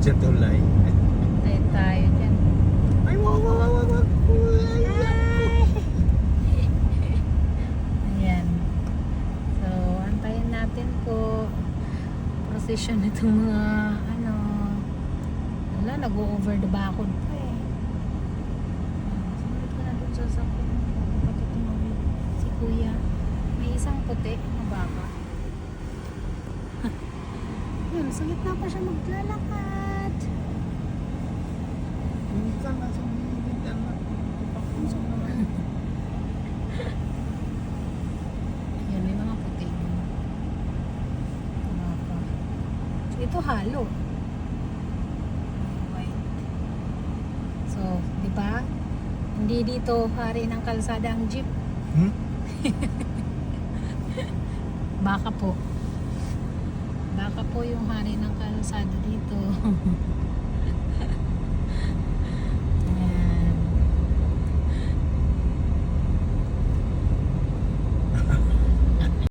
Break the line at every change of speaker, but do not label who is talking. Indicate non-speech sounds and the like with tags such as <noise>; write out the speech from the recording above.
Jetulay.
Tayo tayo dyan.
Ay, wow, wow, wow, wow, wow.
<laughs> Ayan. So, antayin natin po procession itong mga ano. Wala, nag-over the bakod pa eh. Sumunod ko na doon sa sakon. Kapag tumawid si kuya. May isang puti na baka. <laughs> Yun, sa gitna pa siya maglalakad.
Minsan nasa gilid yan na. Naman.
May mga puti. So, ito halo. White. So, di ba? Hindi dito hari ng kalsada ang jeep.
Hmm?
<laughs> Baka po. Baka po yung hari ng kalsada dito. <laughs>